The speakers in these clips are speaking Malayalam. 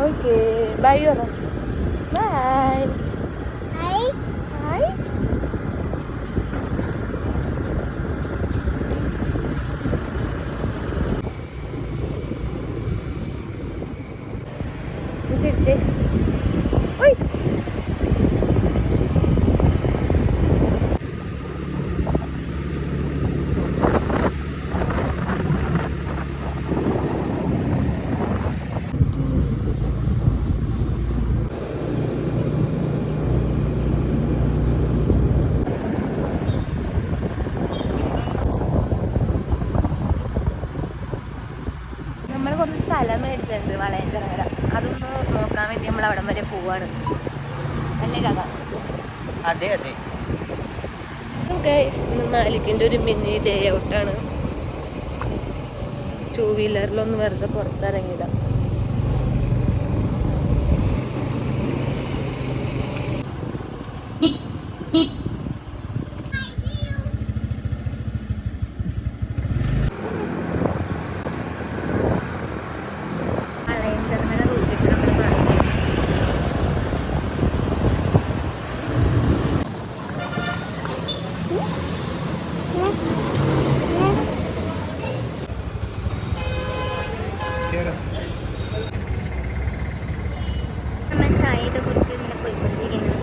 ഓക്കെ ബൈ പറ ബൈ ബൈ ചിരിച്ചേ ഓയ് നമ്മൾ കുറച്ച് സ്ഥലം മേടിച്ചിട്ടുണ്ട് വളയഞ്ചിറ വരെ അതൊന്ന് നോക്കാൻ വേണ്ടി നമ്മൾ അവിടം വരെ പോവാണ്. അല്ലേ കഥ അതെ അതെ. മാലിക്കിന്റെ മാലിക്കിന്റെ ഒരു മിനി ഡേ ഔട്ടാണ് ടൂ വീലറിലൊന്ന് വെറുതെ പുറത്തിറങ്ങിയതാ വളയഞ്ചിറ റൂട്ടിൽ നമ്മൾ പറഞ്ഞു നമ്മൾ ചായയൊക്കെ കുടിച്ച് ഇങ്ങനെ പോയിക്കൊണ്ടിരിക്കുകയാണ്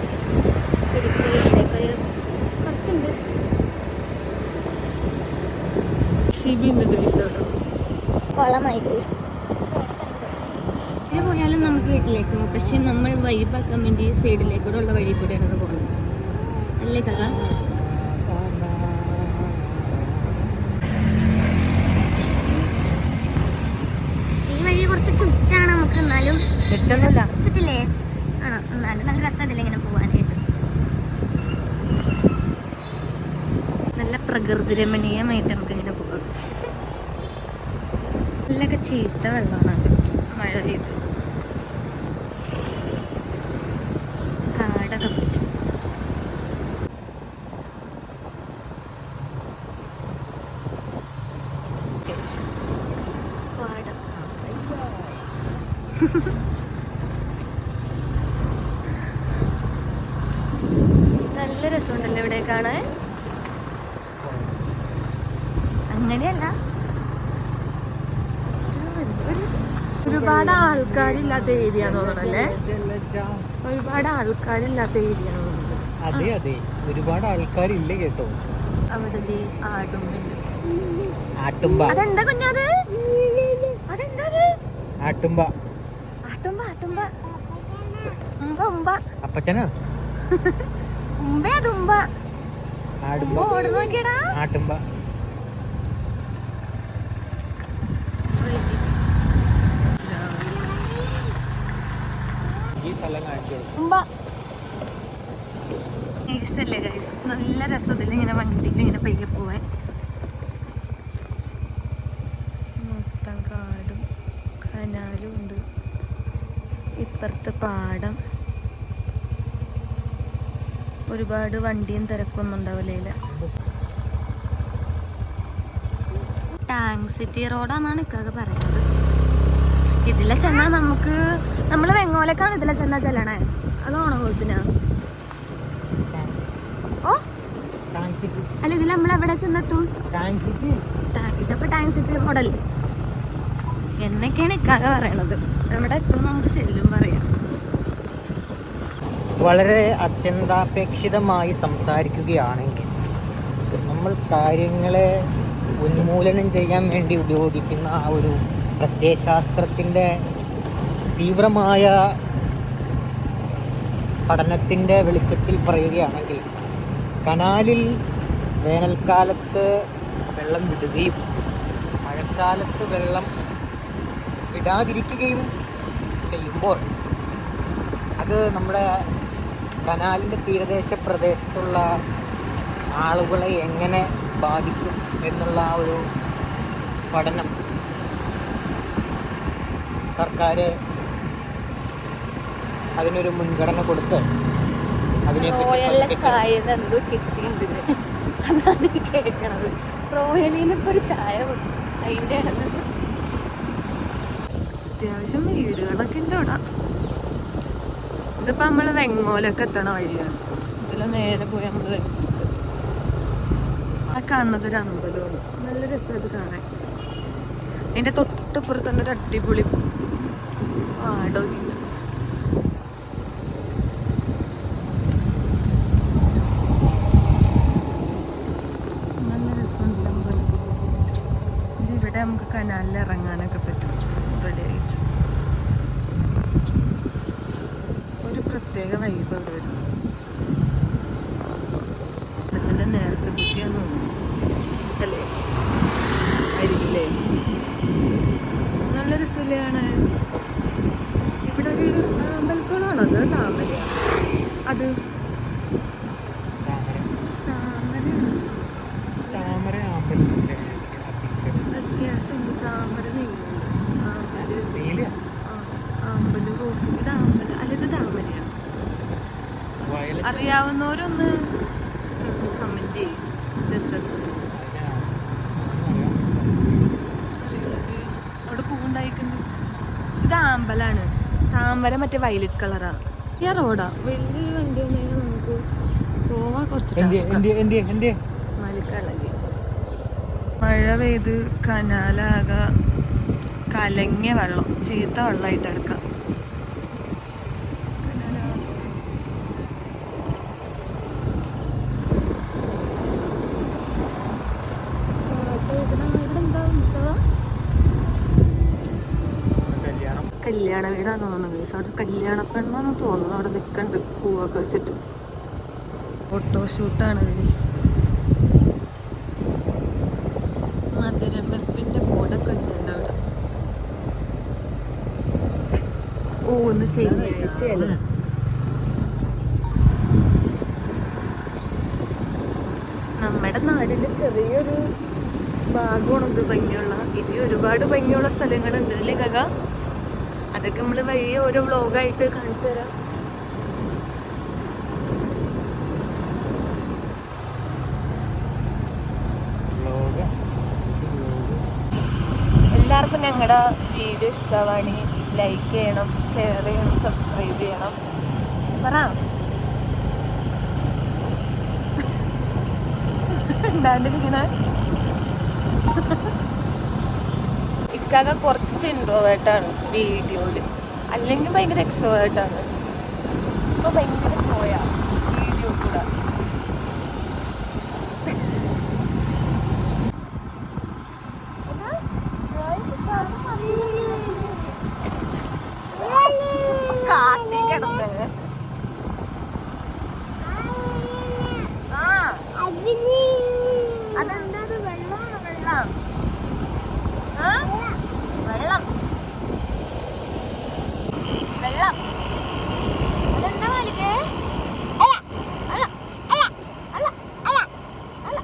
തിരിച്ച് വീട്ടിലേക്കൊരു കുറച്ചുണ്ട് ഇങ്ങനെ പോയാലും നമുക്ക് വീട്ടിലേക്ക് പോകാം. പക്ഷെ നമ്മൾ വൈബാക്കാൻ വേണ്ടി സൈഡിലേക്കൂടെ ഉള്ള വഴി കൂടെയാണ് പോകുന്നത് അല്ലേ കഥ? ഈ വഴി കുറച്ച് ചുറ്റാണ് നമുക്ക് എന്നാലും. ചുറ്റില്ലേ? ആണോ? എന്നാലും നല്ല രസമല്ലേ ഇങ്ങനെ പോകാനായിട്ട് നല്ല പ്രകൃതി രമണീയമായിട്ട് നമുക്ക് നല്ലൊക്കെ ചീത്ത വെള്ളമാണ് മഴ പെയ്ത്. കാടൊക്കെ പിടിച്ചു. Ha. നല്ല രസമുണ്ടല്ലോ ഇവിടെ കാണാൻ അങ്ങനെയല്ല ഒരുപാട് ആൾക്കാരില്ലാത്ത ഏരിയ തോന്നണല്ലേ? ഒരുപാട് ആൾക്കാരില്ലാത്ത ഏരിയ അതെ അതെ. ഒരുപാട് ആൾക്കാരില്ല കേട്ടോ. അവിടെ ആടുമ്പുണ്ട്. ആട്ടുമ്പ. അതെന്താ കുഞ്ഞാത് അതെന്താ അത്? ആട്ടുമ്പ. ആട്ടുമ്പ ആട്ടുമ്പ. ഉമ്പ ഉമ്പ. അപ്പച്ചനാ? ഉമ്പേ അതുമ്പ ആടുമ്പ. ആട്ടുമ്പ. ഉമ്പ ഗൈസ് നല്ല രസത്തിൽ ഇങ്ങനെ വണ്ടിയിൽ ഇങ്ങനെ പയ്യെ പോവാൻ. മൊത്തം കാടും കനാലും ഉണ്ട്. ഇപ്പുറത്ത് പാടം. ഒരുപാട് വണ്ടിയും തിരക്കൊന്നും ഉണ്ടാവില്ല ടാങ് സിറ്റി റോഡാന്നാണ് ഇക്കാതെ പറയുന്നത്. ഇതിലെ ചെന്നാ നമുക്ക് നമ്മൾ വെങ്ങോലക്കാണ് ഇതിലെ ചെന്നാ ചെല്ലണേ. അത് കൊടുത്തിന് ഓ? അല്ല ഇതിൽ നമ്മൾ എവിടെ ചെന്നെത്തും? ഇതൊക്കെ ടാങ് സിറ്റി മോഡൽ എന്നൊക്കെയാണ് ഇക്കാക പറയണത്. എവിടെ എത്തും നമുക്ക് ചെല്ലും പറയാം. വളരെ അത്യന്താപേക്ഷിതമായി സംസാരിക്കുകയാണെങ്കിൽ നമ്മൾ കാര്യങ്ങളെ ഉന്മൂലനം ചെയ്യാൻ വേണ്ടി ഉപയോഗിക്കുന്ന ആ ഒരു പ്രത്യയശാസ്ത്രത്തിന്റെ തീവ്രമായ പഠനത്തിന്റെ വെളിച്ചത്തിൽ പറയുകയാണെങ്കിൽ കനാലിൽ വേനൽക്കാലത്ത് വെള്ളം വിടുകയും മഴക്കാലത്ത് വെള്ളം വിടാതിരിക്കുകയും ചെയ്യുമ്പോൾ അത് നമ്മുടെ കനാലിന്റെ തീരദേശ പ്രദേശത്തുള്ള ആളുകളെ എങ്ങനെ ബാധിക്കും എന്നുള്ള ഒരു പഠനം സർക്കാർ അതിനൊരു മുൻഗണന കൊടുത്ത് അതിനെ അതിനെപ്പറ്റി കിട്ടിയിട്ടുണ്ട് അതാണ് കേൾക്കണത് റോയലിന്ന് ഒരു ചായ കുടിച്ചു. അത്യാവശ്യം വീടുകളൊക്കെ ഉണ്ട് ഇവിടെ. ഇതിപ്പോ നമ്മൾ വെങ്ങോലൊക്കെ എത്തണ വഴിയാണ്. ഇതിൽ നേരെ പോയി നമ്മൾ ആ കാണുന്നത് ഒരു അമ്പലമാണ് നല്ല രസം അത് കാണാൻ. അതിന്റെ തൊട്ടപ്പുറത്ത് തന്നെ ഒരു അടിപൊളി നല്ല ഇറങ്ങാനൊക്കെ പറ്റും. റെഡി ആയിട്ട്. ഒരു പ്രത്യേക വൈബ് വരും. അതിന്റെ നേരത്തെ കുട്ടിയാന്ന് തോന്നുന്നു. അല്ലേ? നല്ല രസമില്ലേ കാണാൻ ഇവിടെ ഒരു അമ്പലക്കുളമാണോ അത് താമരയാണ് അത് താമരയാണ് താമര അമ്പലത്തിന്റെ വ്യത്യാസമുണ്ട് താമര നെയ്യുണ്ട് ആമ്പൽ നീല ആ, ആമ്പൽ റോസും ഇത് ആമ്പൽ അല്ല ഇത് താമരയാണ് വയലറ്റ് അറിയാവുന്നവരൊന്ന് കമന്റ് ചെയ്യും. ഇതെന്താ അറിയില്ല. അവിടെ പൂവുണ്ടായിട്ടുണ്ട്. ഇത് ആമ്പലാണ്. താമര മറ്റേ വയലറ്റ് കളറാ ഈ റോഡാ വലിയൊരു വണ്ടി വന്നു നമുക്ക് പോവാ കുറച്ച് മലിക്കള്ളി മഴ പെയ്ത് കനാലാക കലങ്ങിയ വെള്ളം. ചീത്ത വെള്ളമായിട്ട് എടുക്കാം കല്യാണം കല്യാണ വീടാന്ന് തോന്നുന്നു. ഗൈസ് അവിടെ കല്യാണ പെണ്ണെന്ന് തോന്നുന്നു. അവിടെ നിൽക്കണ്ട് പൂവൊക്കെ വെച്ചിട്ട്. ഫോട്ടോഷൂട്ടാണ് മധുരം വെപ്പിന്റെ ബോർഡൊക്കെ വെച്ചിട്ടുണ്ട് അവിടെ. ഓ ഒന്ന് ശനിയാഴ്ചയല്ലേ നമ്മുടെ നാടിന്റെ ചെറിയൊരു ഭാഗമാണ് ഇത് ഭംഗിയുള്ള ഇനി ഒരുപാട് ഭംഗിയുള്ള സ്ഥലങ്ങളുണ്ട്. അല്ലേ കക അതൊക്കെ നമ്മൾ വഴി ഓരോ വ്ളോഗായിട്ട് കാണിച്ചു തരാം. എല്ലാവർക്കും ഞങ്ങളുടെ വീഡിയോ ഇഷ്ടമാണെങ്കിൽ ലൈക്ക് ചെയ്യണം ഷെയർ ചെയ്യണം സബ്സ്ക്രൈബ് ചെയ്യണം. പറ. ഉണ്ടാണ്ടിരിക്കണ ഇക്കാക്ക കുറച്ച് ഇൻട്രോവേർട്ടാണ് വീഡിയോയിൽ അല്ലെങ്കിൽ ഭയങ്കര എക്സോവേർട്ടാണ് ഇപ്പൊ ഭയങ്കര സ്ലോയാണ് വീഡിയോ കൂടെ കിടന്ന് ആ അതെന്താ അത് വെള്ളമാണ് വെള്ളം ആ വെള്ളം വെള്ളം അതെന്താ മാലിക്കേ അല്ല അല്ല അല്ല അല്ല അല്ല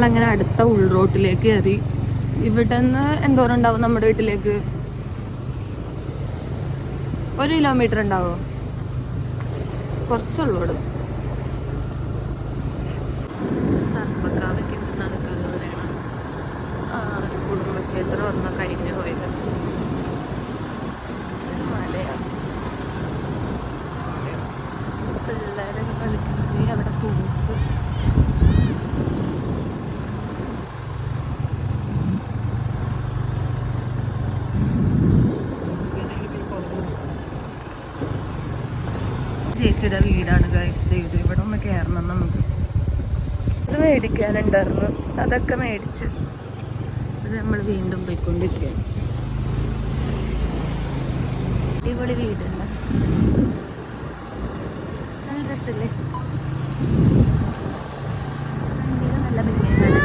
നമ്മളങ്ങനെ അടുത്ത ഉൾറോട്ടിലേക്ക് കയറി. ഇവിടെ നിന്ന് എന്തോരം ഉണ്ടാവും നമ്മുടെ വീട്ടിലേക്ക്? ഒരു കിലോമീറ്റർ ഉണ്ടാവോ? കുറച്ചുള്ളൂ ഇവിടെ. കഥ പറയണത് ആ ഒരു കുടുംബക്ഷേത്രം ഒന്നും കഴിഞ്ഞു പോയത്. മലയാണ് പിള്ളേരൊക്കെ കളിക്കുന്നത് അവിടെ പോകും ചേച്ചിയുടെ വീടാണ് ഗൈസ് ഇത് ഇവിടെ ഒന്ന് കയറണം നമുക്ക്. ഇത് മേടിക്കാനുണ്ടായിരുന്നു. അതൊക്കെ മേടിച്ച്. ഇത് നമ്മൾ വീണ്ടും പോയിക്കൊണ്ടിരിക്കുകയാണ്. അടിപൊളി വീടുണ്ട്. നല്ല ഭംഗിയാണ്.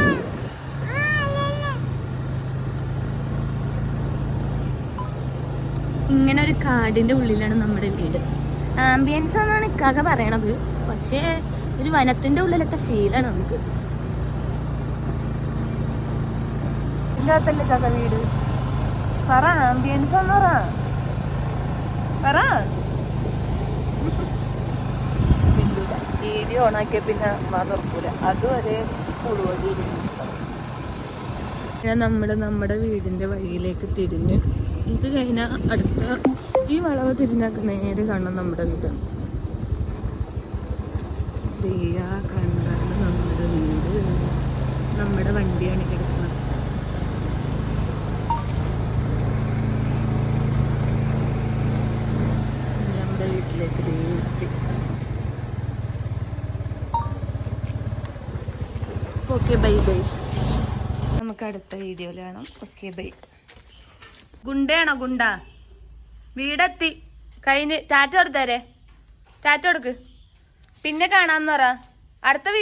ഇങ്ങനെ ഒരു കാടിന്റെ ഉള്ളിലാണ് നമ്മുടെ വീട്. ആംബിയൻസ് എന്നാണ് ഇക്കാക പറയണത്. പക്ഷേ ഒരു വനത്തിന്റെ ഉള്ളിലത്തെ ഫീലാണ് നമുക്ക്. ഇല്ലാത്തല്ലേ കഥ കാക്ക വീട്? പറ ആംബിയൻസ് ഒന്ന് പറ. പറ. വീഡിയോ ഓണാക്കിയ പിന്നെ വാ തുറക്കൂല. അതുവരെ പിന്നെ നമ്മൾ നമ്മുടെ വീടിന്റെ വഴിയിലേക്ക് തിരിഞ്ഞ് ഇത് കഴിഞ്ഞാൽ അടുത്ത ഈ വളവ് തിരിഞ്ഞാൽ നേരെ കാണാം നമ്മുടെ വീട്. ദയ്യാ കണ്ടാണ് നമ്മുടെ വീട് നമ്മുടെ വണ്ടിയാണ് കിടക്കുന്നത്. നമ്മുടെ വീട്ടിലേക്ക് ദേ എത്തി. ഓക്കെ ബൈ ബൈ നമുക്ക് അടുത്ത വീഡിയോയിൽ കാണാം. ഓക്കെ ബൈ ഗുണ്ടയാണോ ഗുണ്ട? വീടെത്തി. കഴിഞ്ഞ് ടാറ്റ കൊടുത്തേരെ ടാറ്റ കൊടുക്ക് പിന്നെ കാണാന്ന് പറ. അടുത്ത